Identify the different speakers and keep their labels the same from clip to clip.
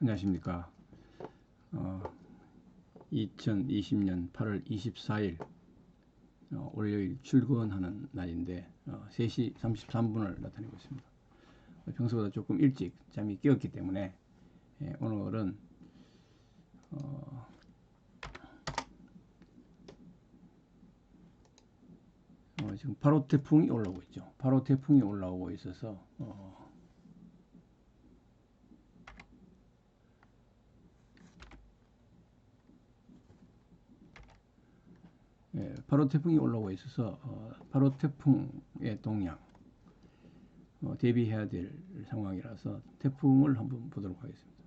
Speaker 1: 안녕하십니까. 어, 2020년 8월 24일 어, 월요일 출근하는 날인데 어, 3시 33분을 나타내고 있습니다. 평소보다 조금 일찍 잠이 깨었기 때문에 예, 오늘은 어, 어, 지금 8호 태풍이 올라오고 있죠. 8호 태풍이 올라오고 있어서 어, 예, 8호 태풍이 올라오고 있어서 어, 8호 태풍의 동향 어, 대비해야 될 상황이라서 태풍을 한번 보도록 하겠습니다.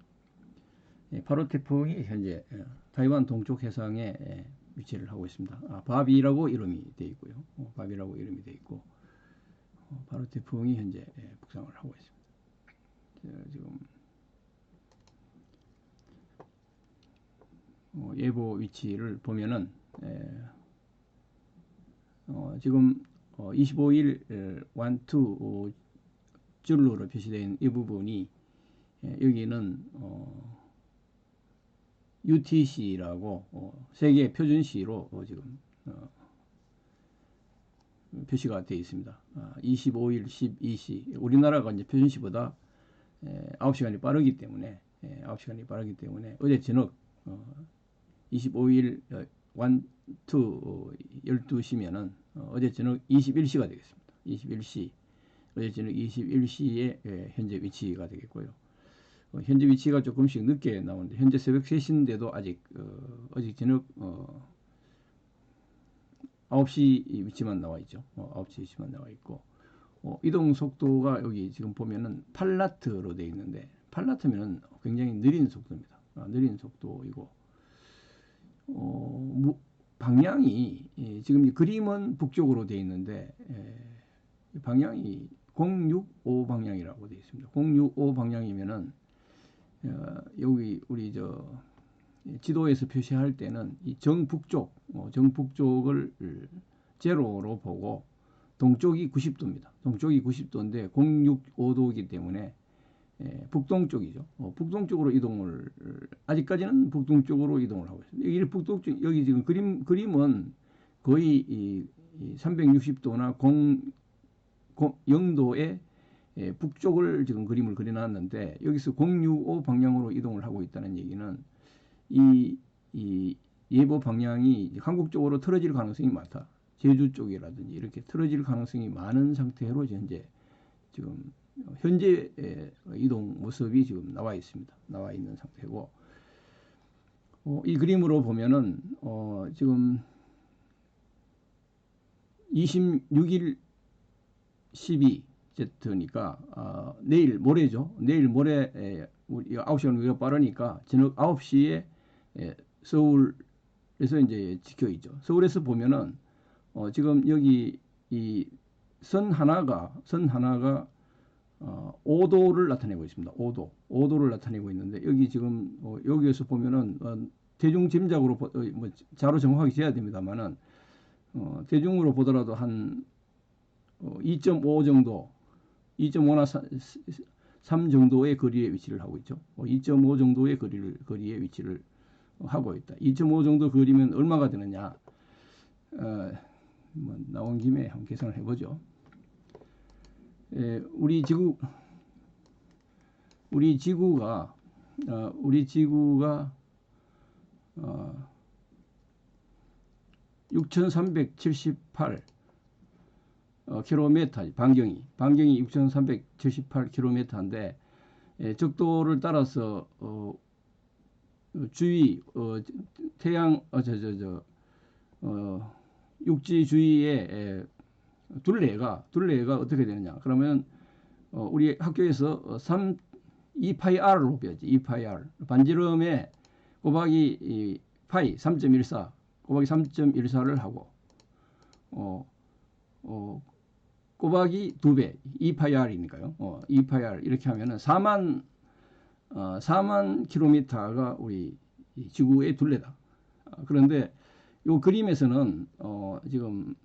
Speaker 1: 예, 8호 태풍이 현재 예, 타이완 동쪽 해상에 예, 위치를 하고 있습니다. 아, 바비라고 이름이 되어 있고요. 어, 바비라고 이름이 되어 있고 어, 8호 태풍이 현재 예, 북상을 하고 있습니다. 자, 지금 어, 예보 위치를 보면은 예, 어, 지금 어, 25일 완투 표시되어 있는 이 부분이 예, 여기는 어, UTC라고 어, 세계 표준시로 어, 지금 어, 표시가 되어 있습니다. 아, 25일 12시 우리나라가 이제 표준시보다 에, 9시간이 빠르기 때문에 에, 9시간이 빠르기 때문에 어제 저녁 어, 25일 어, 완투 어, 12시면은 어, 어제 저녁 21시가 되겠습니다. 21시 어제 저녁 21시에 예, 현재 위치가 되겠고요. 어, 현재 위치가 조금씩 늦게 나오는데 현재 새벽 3시인데도 아직 어, 어제 저녁 어, 9시 위치만 나와 있죠. 어, 9시 위치만 나와 있고 어, 이동 속도가 여기 지금 보면은 8나트로 되어 있는데 8나트면은 굉장히 느린 속도입니다. 아, 느린 속도이고 어, 무, 방향이 예, 지금 그림은 북쪽으로 되어 있는데 예, 방향이 065 방향이라고 되어 있습니다. 065 방향이면은 어, 여기 우리 저 지도에서 표시할 때는 이 정북쪽 어, 정북쪽을 제로로 보고 동쪽이 90도입니다. 동쪽이 90도인데 065도이기 때문에 예, 북동쪽이죠. 어, 북동쪽으로 이동을 아직까지는 북동쪽으로 이동을 하고 있습니다. 여기 북동쪽 여기 지금 그림 그림은 거의 이, 이 360도나 0, 0도의 예, 북쪽을 지금 그림을 그려놨는데 여기서 065 방향으로 이동을 하고 있다는 얘기는 이, 이 예보 방향이 한국 쪽으로 틀어질 가능성이 많다. 제주 쪽이라든지 이렇게 틀어질 가능성이 많은 상태로 현재 지금 현재 이동 모습이 지금 나와 있습니다. 나와 있는 상태고 어, 이 그림으로 보면은 어, 지금 26일 12 Z니까 어, 내일 모레죠. 내일 모레 에, 우리 9시간 우리가 빠르니까 저녁 9시에 에, 서울에서 이제 지켜 있죠. 서울에서 보면은 어, 지금 여기 이 선 하나가 선 하나가 어, 5도를 나타내고 있습니다. 5도, 5도를 나타내고 있는데 여기 지금 어, 여기에서 보면은 어, 대중 짐작으로 어, 뭐 자로 정확하게 재야 됩니다만은 어, 대중으로 보더라도 한 어, 2.5 정도, 2.5나 3 정도의 거리에 위치를 하고 있죠. 어, 2.5 정도의 거리를 거리에 위치를 하고 있다. 2.5 정도 거리면 얼마가 되느냐? 어, 뭐 나온 김에 한번 계산을 해보죠. 예, 우리 지구 우리 지구가 어, 우리 지구가 어, 6,378 어, 킬로미터 반경이. 반경이 6,378 킬로미터인데 예, 적도를 따라서 어, 주위 어, 태양 어저저저 어, 육지 주위에 에, 둘레가 둘레가 어떻게 되느냐? 그러면 어, 우리 학교에서 3 2파이 r로 배웠지. 2파이 r 반지름에 곱하기 이, 파이 3.14 곱하기 3.14를 하고 어, 어, 곱하기 2배 2파이 r이니까요. 어, 2파이 r 이렇게 하면은 4만 어, 4만 킬로미터가 우리 지구의 둘레다. 어, 그런데 이 그림에서는 어, 지금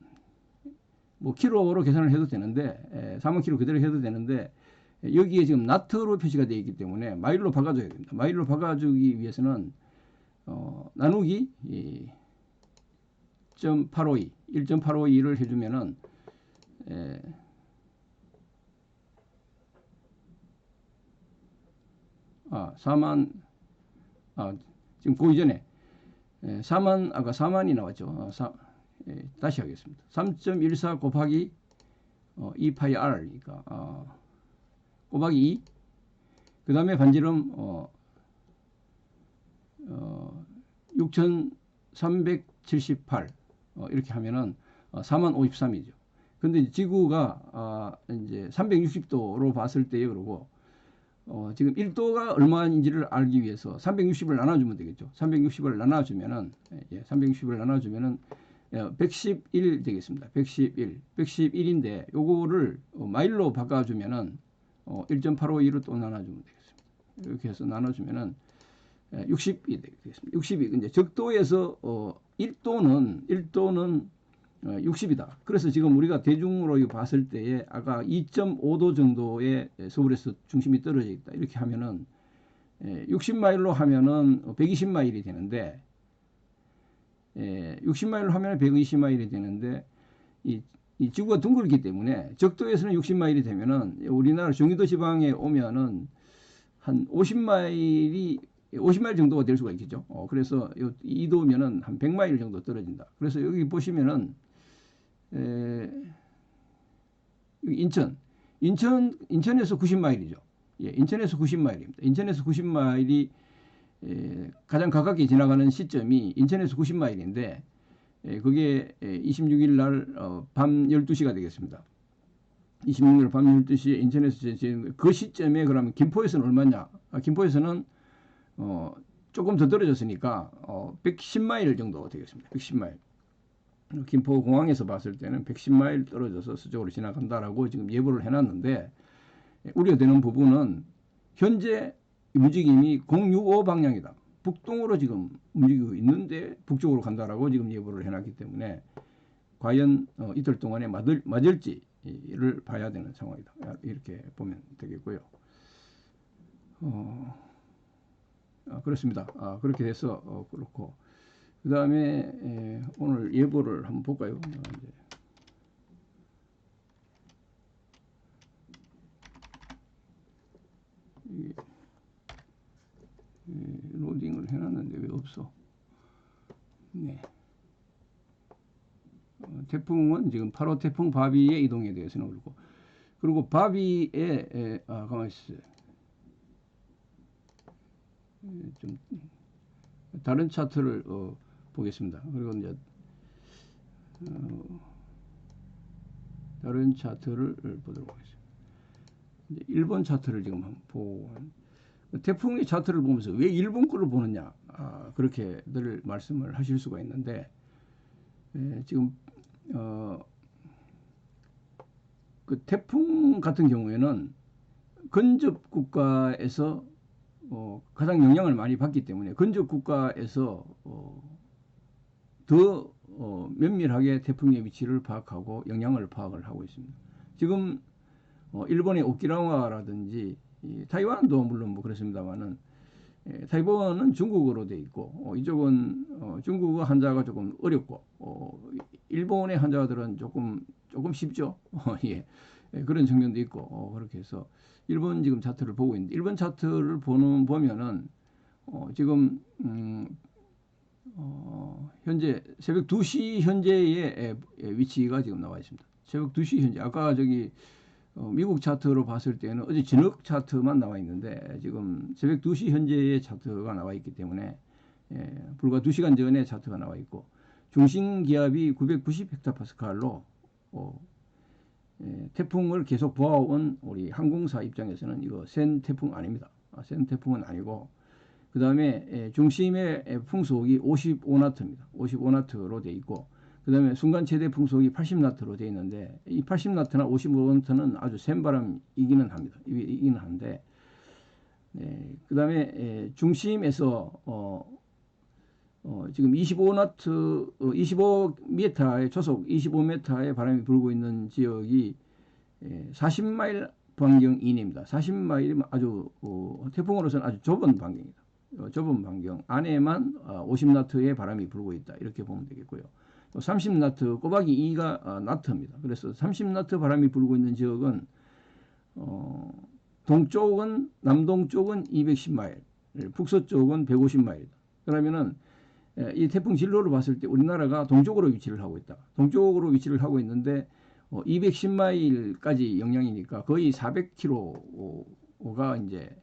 Speaker 1: 뭐 킬로로 계산을 해도 되는데 에, 4만 킬로 그대로 해도 되는데 예, 여기에 지금 나트로 표시가 되어 있기 때문에 마일로 바꿔줘야 됩니다. 마일로 바꿔주기 위해서는 어, 나누기 1.852 1.852를 해주면은 에, 아, 4만, 아, 지금 그 이전에, 4만, 예, 아까 4만이 나왔죠. 어, 아, 4, 예, 다시 하겠습니다. 3.14 곱하기 어, 2파이 r니까 그러니까, 어, 곱하기 2. 그 다음에 반지름 어, 어, 6,378 어, 이렇게 하면은 어, 4,053이죠. 근데 지구가 아, 이제 360도로 봤을 때에 그러고 어, 지금 1도가 얼마인지를 알기 위해서 360을 나눠주면 되겠죠. 360을 나눠주면은, 예, 360을 나눠주면은, 111 되겠습니다. 111, 111인데 요거를 어, 마일로 바꿔주면은 어, 1.852로 또 나눠주면 되겠습니다. 이렇게 해서 나눠주면은 60이 되겠습니다. 60이 이제 적도에서 어, 1도는 1도는 어, 60이다. 그래서 지금 우리가 대중으로 봤을 때에 아까 2.5도 정도의 서울에서 중심이 떨어져 있다. 이렇게 하면은 60마일로 하면은 120마일이 되는데 60마일로 하면 120마일이 되는데 이, 이 지구가 둥글기 때문에 적도에서는 60마일이 되면은 우리나라 경기도 지방에 오면은 한 50마일이 50마일 정도가 될 수가 있겠죠. 어, 그래서 이도면은 한 100마일 정도 떨어진다. 그래서 여기 보시면은 에, 인천, 인천, 인천에서 90마일이죠. 예, 인천에서 90마일입니다. 인천에서 90마일이 에, 가장 가깝게 지나가는 시점이 인천에서 90마일인데 에, 그게 26일 날밤 어, 12시가 되겠습니다. 26일 밤 12시에 인천에서 지금 그 시점에 그러면 김포에서는 얼마냐? 아, 김포에서는 어, 조금 더 떨어졌으니까 어, 110마일 정도 되겠습니다. 110마일. 김포 공항에서 봤을 때는 110마일 떨어져서 서쪽으로 지나간다라고 지금 예보를 해놨는데 우려되는 부분은 현재 움직임이 065 방향이다. 북동으로 지금 움직이고 있는데 북쪽으로 간다라고 지금 예보를 해놨기 때문에 과연 어, 이틀 동안에 맞을, 맞을지를 봐야 되는 상황이다. 이렇게 보면 되겠고요. 어, 아, 그렇습니다. 아, 그렇게 돼서 어, 그렇고 그 다음에 오늘 예보를 한번 볼까요? 이게, 로딩을 해놨는데 왜 없어? 네. 어, 태풍은 지금 8호 태풍 바비의 이동에 대해서는 그렇고 그리고 바비의 아 가만히 있어요. 좀 다른 차트를 어, 보겠습니다. 그리고 이제 어, 다른 차트를 보도록 하겠습니다. 이제 일본 차트를 지금 보고 태풍의 차트를 보면서 왜 일본 거를 보느냐 아, 그렇게 늘 말씀을 하실 수가 있는데 예, 지금 어, 그 태풍 같은 경우에는 근접 국가에서 어, 가장 영향을 많이 받기 때문에 근접 국가에서 어, 더 어, 면밀하게 태풍의 위치를 파악하고 영향을 파악을 하고 있습니다. 지금 어, 일본의 오키나와라든지 이, 타이완도 물론 뭐 그렇습니다만은 예, 타이완은 중국어로 돼 있고 어, 이쪽은 어, 중국어 한자가 조금 어렵고 어, 일본의 한자들은 조금 조금 쉽죠. 어, 예. 예, 그런 측면도 있고 어, 그렇게 해서 일본 지금 차트를 보고 있는데 일본 차트를 보는 보면은 어, 지금 음, 어, 현재 새벽 2시 현재의 위치가 지금 나와 있습니다. 새벽 2시 현재 아까 저기 어, 미국 차트로 봤을 때는 어제 저녁 차트만 나와 있는데 지금 새벽 2시 현재의 차트가 나와 있기 때문에 예, 불과 2시간 전에 차트가 나와 있고 중심 기압이 990 헥타파스칼로 어, 예, 태풍을 계속 보아온 우리 항공사 입장에서는 이거 센 태풍 아닙니다. 아, 센 태풍은 아니고 그 다음에 예, 중심의 풍속이 55나트입니다. 55나트로 돼 있고 그 다음에 순간 최대 풍속이 80나트로 돼 있는데 이 80나트나 55나트는 아주 센 바람이기는 합니다. 이기는 한데 네, 그 다음에 예, 중심에서 어, 어, 지금 25나트, 어, 25m의 초속 25m의 바람이 불고 있는 지역이 예, 40마일 반경 이내입니다. 40마일이면 아주 어, 태풍으로서는 아주 좁은 반경이다. 어, 좁은 반경 안에만 어, 50나트의 바람이 불고 있다. 이렇게 보면 되겠고요. 30나트 꼬박이 2가 어, 나트입니다. 그래서 30나트 바람이 불고 있는 지역은 어, 동쪽은 남동쪽은 210마일, 북서쪽은 150마일이다. 그러면은 예, 이 태풍 진로를 봤을 때 우리나라가 동쪽으로 위치를 하고 있다. 동쪽으로 위치를 하고 있는데 어, 210마일까지 영향이니까 거의 400km가 이제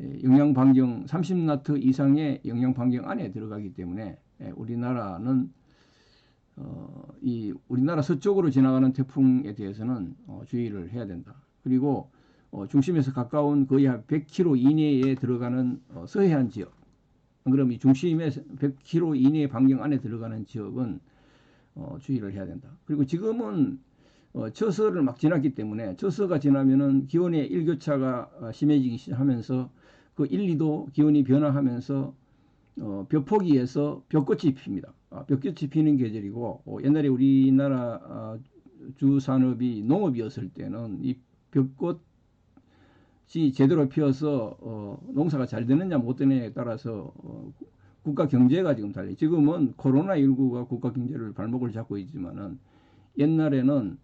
Speaker 1: 예, 영향 반경 30나트 이상의 영향 반경 안에 들어가기 때문에 예, 우리나라는 어, 이 우리나라 서쪽으로 지나가는 태풍에 대해서는 어, 주의를 해야 된다. 그리고 어, 중심에서 가까운 거의 한 100km 이내에 들어가는 어, 서해안 지역. 그럼 이 중심에 100km 이내 반경 안에 들어가는 지역은 어, 주의를 해야 된다. 그리고 지금은 어, 처서를 막 지났기 때문에 처서가 지나면은 기온의 일교차가 어, 심해지기 시작하면서 그 1, 2도 기온이 변화하면서 어, 벼포기에서 벼꽃이 핍니다. 아, 벼꽃이 피는 계절이고 어, 옛날에 우리나라 아, 주 산업이 농업이었을 때는 이 벼꽃이 제대로 피어서 어, 농사가 잘 되느냐 못 되느냐에 따라서 어, 국가 경제가 지금 달려. 지금은 코로나 19가 국가 경제를 발목을 잡고 있지만은 옛날에는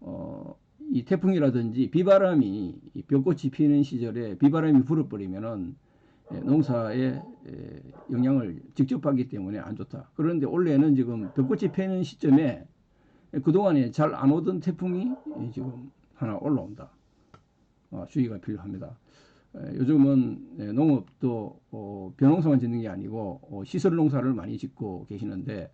Speaker 1: 어, 이 태풍이라든지 비바람이 이 벼꽃이 피는 시절에 비바람이 불어버리면은 예, 농사에 에, 영향을 직접 받기 때문에 안 좋다. 그런데 올해는 지금 벼꽃이 피는 시점에 그동안에 잘 안 오던 태풍이 지금 하나 올라온다. 어, 주의가 필요합니다. 에, 요즘은 에, 농업도 어, 벼농사만 짓는 게 아니고 어, 시설 농사를 많이 짓고 계시는데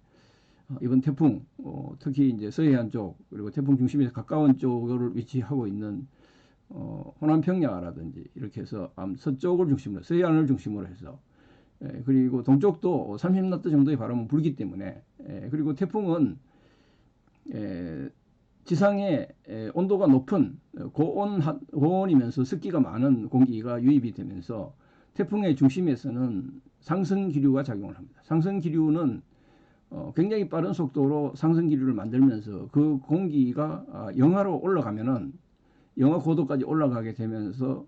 Speaker 1: 어, 이번 태풍 어, 특히 이제 서해안 쪽 그리고 태풍 중심에서 가까운 쪽을 위치하고 있는 어, 호남 평야라든지 이렇게 해서 암 서쪽을 중심으로 서해안을 중심으로 해서 에, 그리고 동쪽도 30나트 정도의 바람은 불기 때문에 에, 그리고 태풍은 에, 지상에 에, 온도가 높은 고온 하- 고온이면서 습기가 많은 공기가 유입이 되면서 태풍의 중심에서는 상승 기류가 작용을 합니다. 상승 기류는 어, 굉장히 빠른 속도로 상승 기류를 만들면서 그 공기가 아, 영하로 올라가면은 영하 고도까지 올라가게 되면서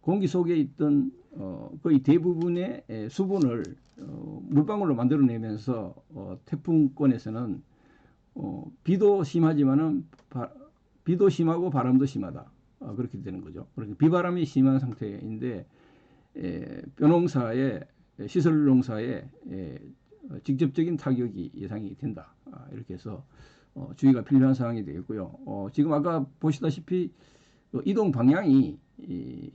Speaker 1: 공기 속에 있던 어, 거의 대부분의 에, 수분을 어, 물방울로 만들어내면서 어, 태풍권에서는 어, 비도 심하지만은 바- 비도 심하고 바람도 심하다 어, 그렇게 되는 거죠. 그러니까 비바람이 심한 상태인데 에, 벼농사에 에, 시설 농사에 에, 어, 직접적인 타격이 예상이 된다. 아, 이렇게 해서 어, 주의가 필요한 상황이 되겠고요. 어, 지금 아까 보시다시피 어, 이동 방향이 이,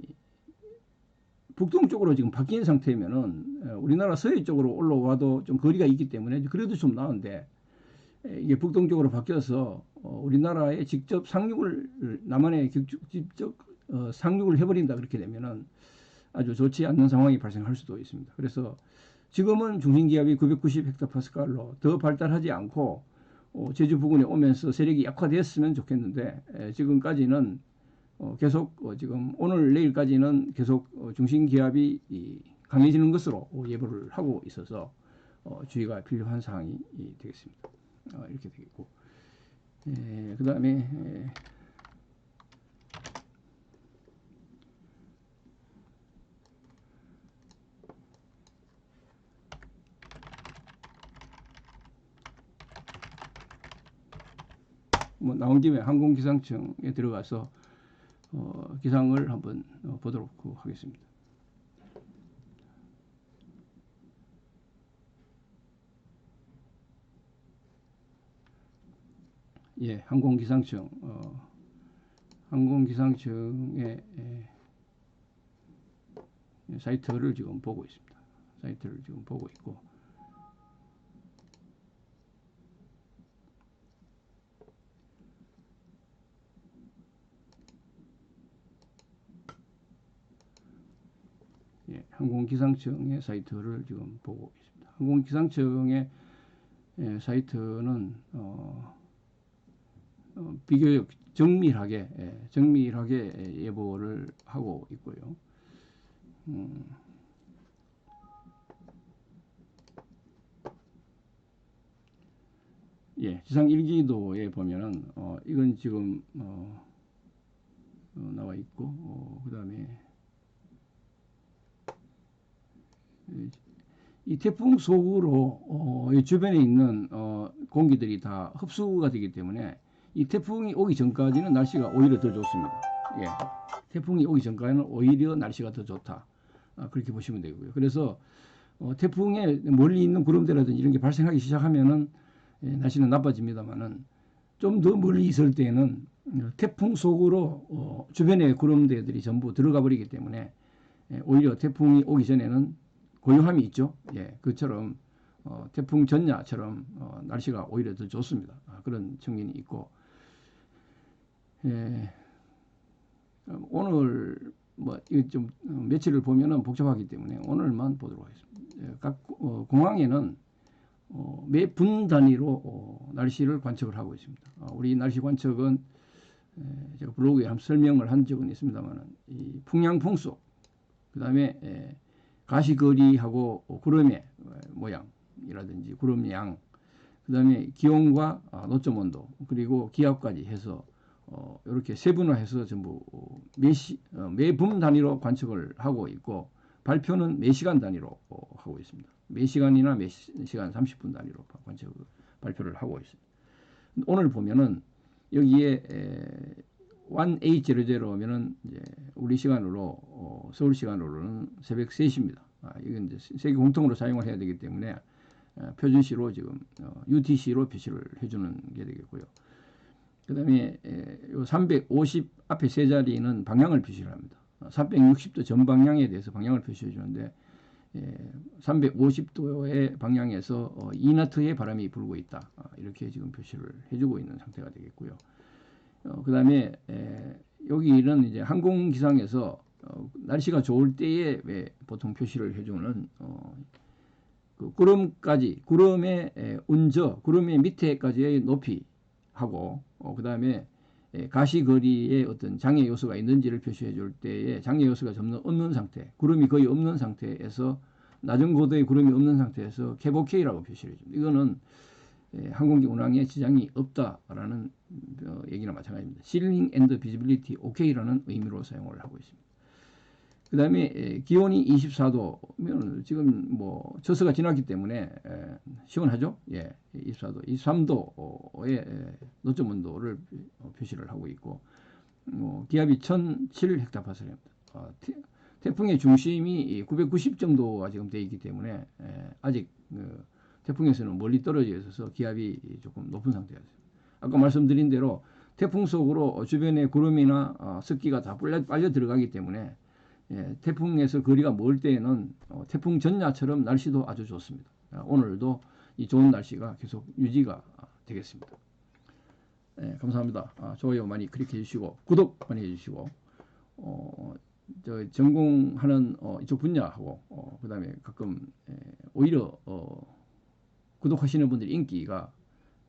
Speaker 1: 북동쪽으로 지금 바뀐 상태면은 어, 우리나라 서해 쪽으로 올라와도 좀 거리가 있기 때문에 그래도 좀 나은데 에, 이게 북동쪽으로 바뀌어서 어, 우리나라에 직접 상륙을 남한에 직- 직접 어, 상륙을 해버린다 그렇게 되면은 아주 좋지 않는 상황이 발생할 수도 있습니다. 그래서 지금은 중심기압이 990 헥타파스칼로 더 발달하지 않고 어, 제주 부근에 오면서 세력이 약화됐으면 좋겠는데 에, 지금까지는 어, 계속 어, 지금 오늘 내일까지는 계속 어, 중심 기압이 이, 강해지는 것으로 어, 예보를 하고 있어서 어, 주의가 필요한 사항이 이, 되겠습니다. 어, 이렇게 되겠고 그 다음에 뭐 나온 김에 항공기상청에 들어가서 어, 기상을 한번 어, 보도록 하겠습니다. 예, 항공기상청 어, 항공기상청의 예, 사이트를 지금 보고 있습니다. 사이트를 지금 보고 있고 예, 항공기상청의 사이트를 지금 보고 있습니다. 항공기상청의 예, 사이트는 어, 어, 비교적 정밀하게 예, 정밀하게 예, 예보를 하고 있고요. 음, 예, 지상 일기도에 보면은 어, 이건 지금 어, 어, 나와 있고 어, 그다음에 이 태풍 속으로 어, 이 주변에 있는 어, 공기들이 다 흡수가 되기 때문에 이 태풍이 오기 전까지는 날씨가 오히려 더 좋습니다. 예. 태풍이 오기 전까지는 오히려 날씨가 더 좋다. 아, 그렇게 보시면 되고요. 그래서 어, 태풍에 멀리 있는 구름대라든지 이런 게 발생하기 시작하면은 예, 날씨는 나빠집니다만은 좀 더 멀리 있을 때는 태풍 속으로 어, 주변의 구름대들이 전부 들어가 버리기 때문에 예, 오히려 태풍이 오기 전에는 고요함이 있죠. 예, 그처럼 어, 태풍 전야처럼 어, 날씨가 오히려 더 좋습니다. 아, 그런 측면이 있고 예, 어, 오늘 뭐 이거 좀 어, 며칠을 보면은 복잡하기 때문에 오늘만 보도록 하겠습니다. 예, 각 어, 공항에는 어, 매 분 단위로 어, 날씨를 관측을 하고 있습니다. 어, 우리 날씨 관측은 에, 제가 블로그에 한 설명을 한 적은 있습니다만은 이 풍량 풍속 그 다음에 에, 가시거리하고 구름의 어, 모양이라든지 구름 양 그 다음에 기온과 아, 노점 온도 그리고 기압까지 해서 어, 이렇게 세분화해서 전부 어, 매시 어, 매분 단위로 관측을 하고 있고 발표는 매 시간 단위로 어, 하고 있습니다. 매 시간이나 매 시- 시간 30분 단위로 관측 발표를 하고 있습니다. 오늘 보면은 여기에 에, 1800면은 이제 우리 시간으로 어, 서울 시간으로는 새벽 3시입니다. 아, 이건 이제 세계 공통으로 사용을 해야 되기 때문에 어, 표준시로 지금 어, UTC로 표시를 해주는 게 되겠고요. 그 다음에 에, 요350 앞에 세 자리는 방향을 표시를 합니다. 360도 전 방향에 대해서 방향을 표시해 주는데 예, 350도의 방향에서 어, 2나트의 바람이 불고 있다. 아, 이렇게 지금 표시를 해주고 있는 상태가 되겠고요. 어, 그 다음에 에, 여기는 이제 항공기상에서 어, 날씨가 좋을 때에 왜 보통 표시를 해주는 어, 그 구름까지 구름의 에, 운저 구름의 밑에까지의 높이 하고 어, 그 다음에 에, 가시거리에 어떤 장애 요소가 있는지를 표시해 줄 때에 장애 요소가 전혀 없는 상태 구름이 거의 없는 상태에서 낮은 고도의 구름이 없는 상태에서 캐보케이라고 표시를 해줍니다. 이거는 에, 항공기 운항에 지장이 없다라는 어, 얘기나 마찬가지입니다. 실링 앤드 비지빌리티 오케이라는 의미로 사용을 하고 있습니다. 그 다음에 기온이 24도면 지금 뭐 저서가 지났기 때문에 에, 시원하죠? 예, 24도, 23도의 노점 온도를 어, 표시를 하고 있고 어, 기압이 1007 헥타파스칼입니다. 어, 태, 태풍의 중심이 990 정도가 지금 돼 있기 때문에 에, 아직 그, 태풍에서는 멀리 떨어져 있어서 기압이 조금 높은 상태였어요. 아까 말씀드린 대로 태풍 속으로 주변의 구름이나 어, 습기가 다 빨려, 들어가기 때문에 예, 태풍에서 거리가 멀 때에는 어, 태풍 전야처럼 날씨도 아주 좋습니다. 아, 오늘도 이 좋은 날씨가 계속 유지가 아, 되겠습니다. 예, 감사합니다. 아, 좋아요 많이 클릭해 주시고 구독 많이 해주시고 어, 저 전공하는 어, 이쪽 분야하고 어, 그 다음에 가끔 예, 오히려 어, 구독하시는 분들 인기가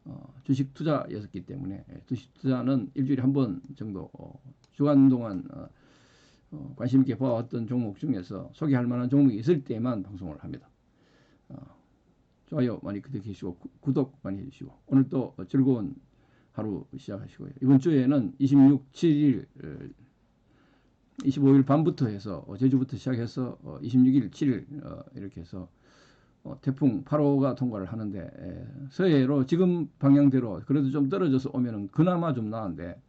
Speaker 1: 어, 주식 투자였기 때문에 예, 주식 투자는 일주일에 한 번 정도 어, 주간 동안 어, 어, 관심 있게 봐왔던 종목 중에서 소개할 만한 종목이 있을 때만 방송을 합니다. 어, 좋아요 많이 클릭해 주시고 구- 구독 많이 해주시고 오늘 또 즐거운 하루 시작하시고요. 이번 주에는 26, 7일, 25일 밤부터 해서 어, 제주부터 시작해서 어, 26일, 7일 어, 이렇게 해서 어, 태풍 8호가 통과를 하는데 에, 서해로 지금 방향대로 그래도 좀 떨어져서 오면은 그나마 좀 나은데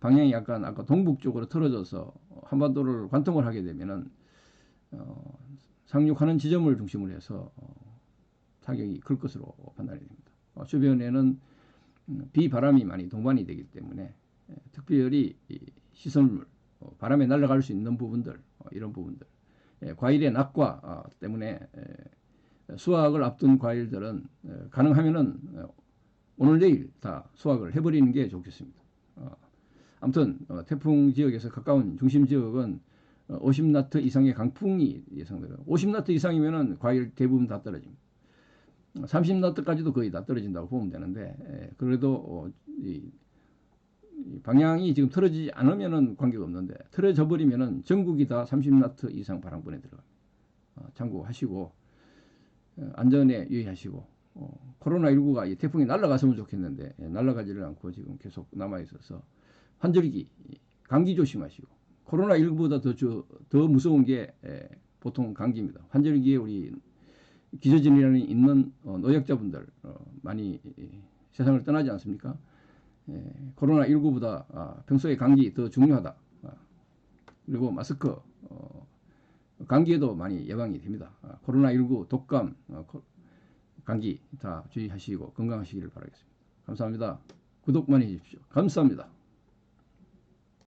Speaker 1: 방향이 약간 아까 동북 쪽으로 틀어져서 한반도를 관통을 하게 되면은 어, 상륙하는 지점을 중심으로 해서 어, 타격이 클 것으로 판단이 됩니다. 어, 주변에는 음, 비바람이 많이 동반이 되기 때문에 에, 특별히 이 시설물 어, 바람에 날아갈 수 있는 부분들 어, 이런 부분들 예, 과일의 낙과 아, 때문에 에, 수확을 앞둔 과일들은 에, 가능하면은 어, 오늘 내일 다 수확을 해버리는 게 좋겠습니다. 어, 아무튼 어, 태풍 지역에서 가까운 중심 지역은 어, 50나트 이상의 강풍이 예상돼요. 50나트 이상이면은 과일 대부분 다 떨어집니다. 30나트까지도 거의 다 떨어진다고 보면 되는데 에, 그래도 어, 방향이 지금 틀어지지 않으면은 관계가 없는데 틀어져 버리면은 전국이 다 30나트 이상 바람권에 들어갑니다. 어, 참고하시고 어, 안전에 유의하시고 어, 코로나19가 이 태풍이 날아갔으면 좋겠는데 예, 날아가지를 않고 지금 계속 남아 있어서 환절기 감기 조심하시고 코로나 19보다 더, 저- 더 무서운 게 에, 보통 감기입니다. 환절기에 우리 기저질환이 있는 어, 노약자분들 어, 많이 이, 세상을 떠나지 않습니까? 예, 코로나 19보다 아, 평소에 감기 더 중요하다. 아, 그리고 마스크 어, 감기에도 많이 예방이 됩니다. 아, 코로나 19 독감 어, 코- 감기 다 주의하시고 건강하시기를 바라겠습니다. 감사합니다. 구독 많이 해주십시오. 감사합니다.